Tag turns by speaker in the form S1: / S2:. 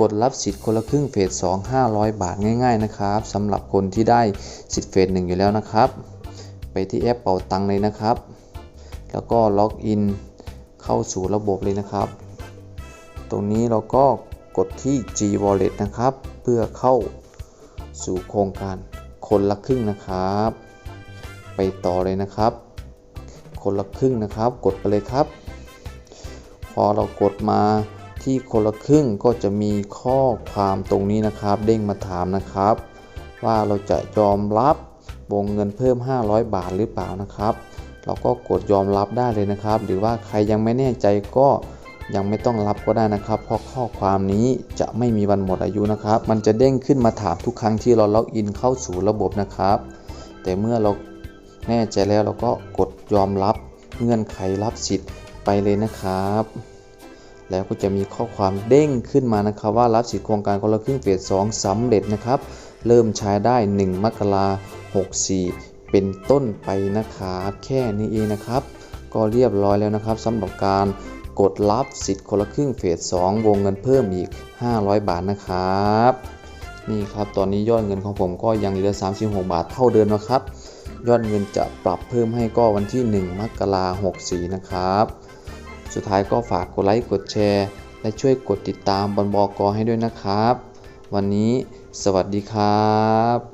S1: กดรับสิทธิ์คนละครึ่งเฟส2 500 บาทง่ายๆนะครับสำหรับคนที่ได้สิทธิ์เฟส1อยู่แล้วนะครับ ไปที่แอปเป่าตังเลยนะครับ แล้วก็ล็อกอินเข้าสู่ระบบเลยนะครับ ตรงนี้เราก็กดที่ G Wallet นะครับ เพื่อเข้าสู่โครงการคนละครึ่งนะครับ ไปต่อเลยนะครับ คนละครึ่งนะครับ กดไปเลยครับ พอเรากดมา ที่คนละครึ่งก็จะมีข้อความตรงนี้นะครับ เด้งมาถามนะครับ ว่าเราจะยอมรับวงเงินเพิ่ม 500 บาทหรือเปล่านะครับ เราก็กดยอมรับได้เลยนะครับ หรือว่าใครยังไม่แน่ใจก็ยังไม่ต้องรับก็ได้นะครับ เพราะข้อความนี้จะไม่มีวันหมดอายุนะครับ มันจะเด้งขึ้นมาถามทุกครั้งที่เราล็อกอินเข้าสู่ระบบนะครับ แต่เมื่อเราแน่ใจแล้วเราก็กดยอมรับเงื่อนไขรับสิทธิ์ไปเลยนะครับ แล้วก็จะมีข้อความเด้งขึ้นมานะครับ ว่ารับสิทธิ์โครงการคนละครึ่งเฟส2สำเร็จนะครับ เริ่มใช้ได้ 1 มกราคม64เป็นต้นไปนะครับแค่นี้เองนะครับ ก็เรียบร้อยแล้วนะครับสำหรับการกดรับสิทธิ์คนละครึ่งเฟส2วงเงินเพิ่มอีก 500 บาทนะครับนี่ครับตอนนี้ยอดเงินของผมก็ยังเหลือ 36 บาทเท่าเดิมนะครับ ยอดเงินจะปรับเพิ่มให้ก็วันที่ 1 มกราคม64นะครับ สุดท้ายก็ฝากกดไลค์กดแชร์ และช่วยกดติดตามบนบอกอให้ด้วยนะครับ วันนี้สวัสดีครับ